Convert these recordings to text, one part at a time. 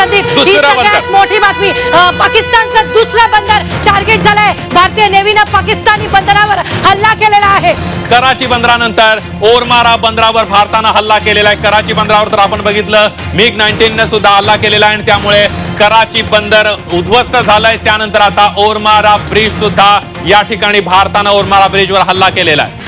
संदीप ही दुसरं सगळ्यात बंदर. मोठी बातमी. अं, पाकिस्तानचं दुसरं बंदर टार्गेट झालंय. भारतीय नेव्हीनं पाकिस्तानी बंदरावर हल्ला केलेला आहे. कराची बंदरानंतर ओरमारा बंदरावर भारतानं हल्ला केलेला आहे. कराची बंदरावर तर आपण बघितलं मिग नाईन्टीन ने सुद्धा हल्ला केलेला आहे आणि त्यामुळे कराची बंदर उद्ध्वस्त झालंय. त्यानंतर आता ओरमारा ब्रिज सुद्धा या ठिकाणी भारतानं ओरमारा ब्रिजवर हल्ला केलेला आहे.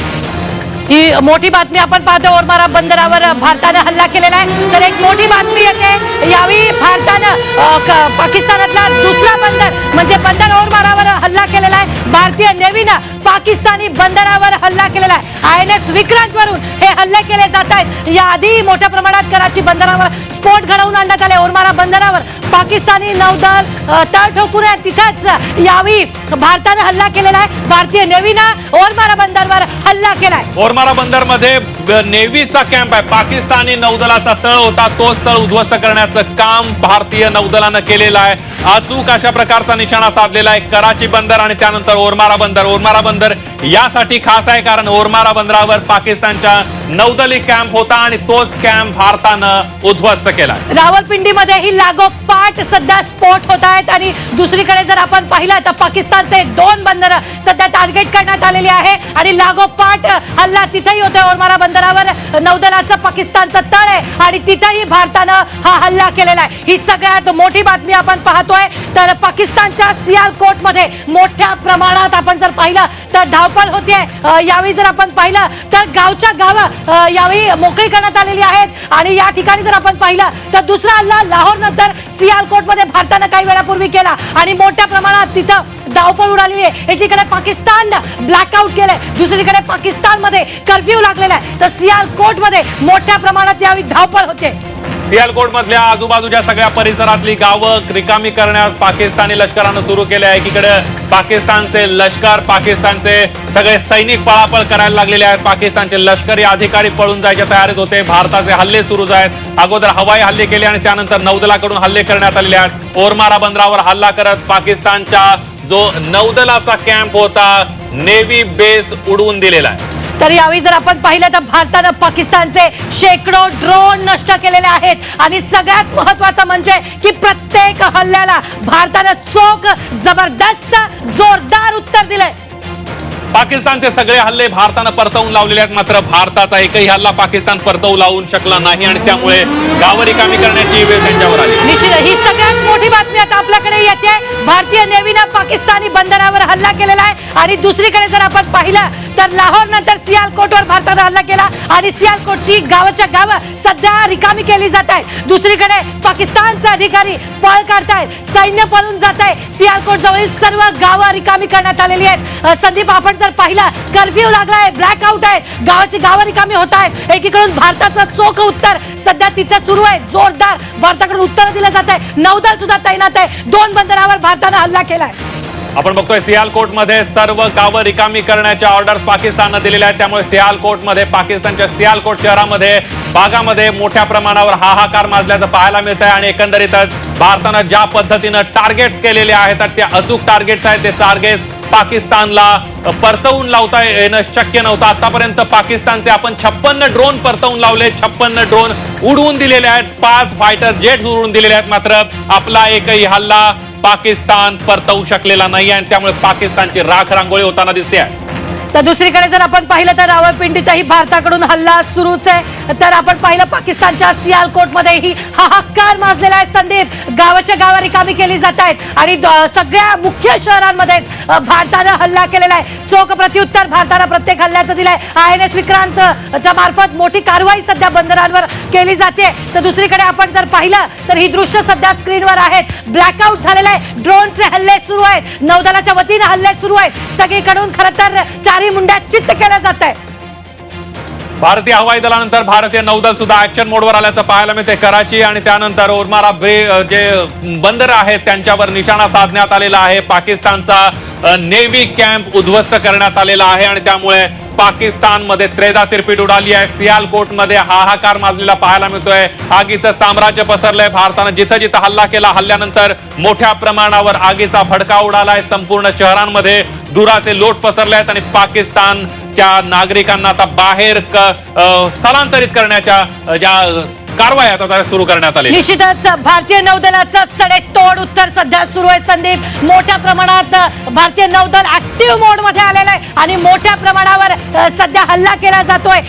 ही मोठी बातमी आपण पाहतो. ओरमारा बंदरावर भारतानं हल्ला केलेला आहे. तर एक मोठी बातमी येते. यावेळी भारतानं क- पाकिस्तानातला दुसरा बंदर म्हणजे बंदर ओरमारावर हल्ला केलेला आहे. भारतीय नेव्हीनं पाकिस्तानी बंदरावर हल्ला केलेला आहे. आय एन एस विक्रांत वरून हे हल्ले केले जात आहेत. याआधी मोठ्या प्रमाणात कराची बंदरावर स्फोट घडवून आणण्यात आले. ओरमारा बंदरावर पाकिस्तानी नौदल तळ ठोकून आहे. तिथंच यावी भारतानं हल्ला केलेला आहे. भारतीय नेव्हीनं ओरमारा बंदरवर हल्ला केलाय ओरमारा बंदरमध्ये नेव्हीचा कॅम्प आहे. पाकिस्तानी नौदलाचा तळ होता. तोच तळ उद्ध्वस्त करण्याचं काम भारतीय नौदलानं केलेलं आहे. अचूक अशा प्रकारचा निशाणा साधलेला आहे. कराची बंदर आणि त्यानंतर ओरमारा बंदर. ओरमारा बंदर यासाठी खास आहे कारण ओरमारा बंदरावर पाकिस्तानच्या नौदली कॅम्प होता आणि तोच कॅम्प भारतानं उद्ध्वस्त केला. रावलपिंडीमध्ये ही लागोपाठ सध्या स्फोट होत आहेत आणि दुसरीकडे जर आपण पाहिलं तर पाकिस्तानचे दोन बंदर सध्या टार्गेट करण्यात आलेली आहे आणि लागोपाठ हल्ला तिथेही होतोय ओरमारा बंदरावर. नौदलाचं पाकिस्तानचं तळ आहे आणि तिथेही भारतानं हा हल्ला केलेला आहे. ही सगळ्यात मोठी बातमी आपण पाहतोय. तर पाकिस्तानच्या सियालकोटमध्ये मोठ्या प्रमाणात आपण जर पाहिलं तर धाव सफल होते यावेळी जर आपण पाहिलं तर गावच्या गावं यावेळी मोकळी करण्यात आलेली आहेत. आणि या ठिकाणी जर आपण पाहिलं तर दुसरा हल्ला लाहोर नंतर सियालकोटमध्ये भारतानं काही वेळापूर्वी केला. आणि मोठ्या प्रमाणात तिथं धावपळ उडालेली आहे. एकीकडे पाकिस्तान ब्लॅकआउट केलंय. दुसरीकडे पाकिस्तानमध्ये कर्फ्यू लागलेला आहे. तर सियालकोटमध्ये मोठ्या प्रमाणात यावेळी धावपळ होते. सियालकोटमधल्या आजूबाजूच्या सगळ्या परिसरातली गावं रिकामी करण्यास पाकिस्तानी लष्करानं सुरू केले आहे. एकीकडे पाकिस्तानचे लष्कर पाकिस्तानचे सगळे सैनिक पळापळ करायला लागलेले आहेत. पाकिस्तानचे लष्करी अधिकारी पळून जायच्या तयारीत होते. भारताचे हल्ले सुरू आहेत. अगोदर हवाई हल्ले केले आणि त्यानंतर नौदलाकडून हल्ले करण्यात आलेले आहेत. ओरमारा बंदरावर हल्ला करत पाकिस्तानच्या जो नौदलाचा कॅम्प होता नेव्ही बेस उडवून दिलेला आहे. तर यावेळी जर आपण पाहिलं तर भारतानं पाकिस्तानचे शेकडो ड्रोन नष्ट केलेले आहेत. आणि सगळ्यात महत्वाचं म्हणजे की प्रत्येक हल्ल्याला भारतानं चोख जबरदस्त जोरदार उत्तर दिलंय. पाकिस्तानचे सगळे हल्ले भारतानं परतवून लावलेले आहेत. मात्र भारताचा एकही हल्ला पाकिस्तान परतवू लावून शकला नाही आणि त्यामुळे गावं रिकामी करण्याची वेळ त्यांच्यावर आली. निश्चित ही सगळ्यात मोठी बातमी आता आपल्याकडे येते. भारतीय नेव्हीनं पाकिस्तानी बंदरावर हल्ला केलेला आहे. आणि दुसरीकडे जर आपण पाहिलं तर लाहोर नंतर सियालकोटवर भारतानं हल्ला केला. आणि सियालकोटची गावाच्या गावं सध्या रिकामी केली जात आहे दुसरीकडे पाकिस्तानचे अधिकारी पळ काढतायत. सैन्य पळून जात आहे सियालकोट जवळील सर्व गावं रिकामी करण्यात आलेली आहेत. संदीप आपण जर पाहिलं कर्फ्यू लागलाय ब्लॅकआउट आहे. गावाची गावं रिकामी होत आहेत. एकीकडून भारताचं चोख उत्तर सध्या तिथं सुरू आहे. जोरदार भारताकडून उत्तर दिलं जात आहे नौदल सुद्धा तैनात आहे. दोन बंदरावर भारतानं हल्ला केलाय. आपण बघतोय सियालकोटमध्ये सर्व गावं रिकामी करण्याच्या ऑर्डर्स पाकिस्ताननं दिलेल्या आहेत. त्यामुळे सियालकोटमध्ये पाकिस्तानच्या सियालकोट शहरामध्ये भागामध्ये मोठ्या प्रमाणावर हाहाकार माजल्याचं पाहायला मिळत आहे आणि एकंदरीतच भारतानं ज्या पद्धतीनं टार्गेट्स केलेले आहेत तर ते अचूक टार्गेट्स आहेत. ते टार्गेट्स पाकिस्तानला परतवून लावता येणं शक्य नव्हतं. आतापर्यंत पाकिस्तानचे आपण छप्पन्न ड्रोन परतवून लावले. छप्पन्न ड्रोन उडवून दिलेले आहेत. पाच फायटर जेट उडवून दिलेले आहेत. मात्र आपला एकही हल्ला पाकिस्तान परतवू शकलेला नाही आणि त्यामुळे पाकिस्तानची राख रांगोळी होताना दिसते तर दुसरीकडे जर आपण पाहिलं तर रावळपिंडीतही भारताकडून हल्ला सुरूच आहे. तर आपण पाहिलं पाकिस्तानच्या सियालकोटमध्येही हाहाकार माजलेला आहे संदीप. गावाच्या गावा रिकामी केली जात आहेत. आणि द- सगळ्या मुख्य शहरांमध्ये भारतानं हल्ला केलेला आहे. चोख प्रत्युत्तर भारतानं प्रत्येक हल्ल्याचं दिलंय. आय एन एस विक्रांत च्या मार्फत मोठी कारवाई सध्या बंदरांवर केली जाते. तर दुसरीकडे आपण जर पाहिलं तर ही दृश्य सध्या स्क्रीनवर आहेत. ब्लॅकआउट झालेलं आहे. ड्रोनचे हल्ले सुरू आहेत. नौदलाच्या वतीनं हल्ले सुरू आहेत. सगळीकडून खरं तर चारी मुंड्यात चित्त केल्या जात आहे भारतीय हवाई दलानंतर भारतीय नौदल सुद्धा ऍक्शन मोडवर आल्याचं पाहायला मिळते कराची आणि त्यानंतर ओरमारा बे जे बंदर आहेत त्यांच्यावर निशाणा साधण्यात आलेला आहे. पाकिस्तानचा नेव्ही कॅम्प उद्ध्वस्त करण्यात आलेला आहे आणि त्यामुळे पाकिस्तानमध्ये त्रेदा तिरपीट उडाली आहे. सियालकोटमध्ये हाहाकार माजलेला पाहायला मिळतोय. आगीचं साम्राज्य पसरलंय. भारतानं जिथं जिथं हल्ला केला हल्ल्यानंतर मोठ्या प्रमाणावर आगीचा भडका उडालाय. संपूर्ण शहरांमध्ये धुराचे लोट पसरले आहेत आणि पाकिस्तान च्या नागरिकांना आता बाहेर स्थलांतरित करण्याच्या ज्या कारवाई आता सुरू करण्यात आली निश्चितच भारतीय नौदलाचं सडेतोड उत्तर सध्या सुरू आहे संदीप. मोठ्या प्रमाणात भारतीय नौदल ऍक्टिव्ह मोडमध्ये आलेलं आहे आणि मोठ्या प्रमाणावर सध्या हल्ला केला जातोय.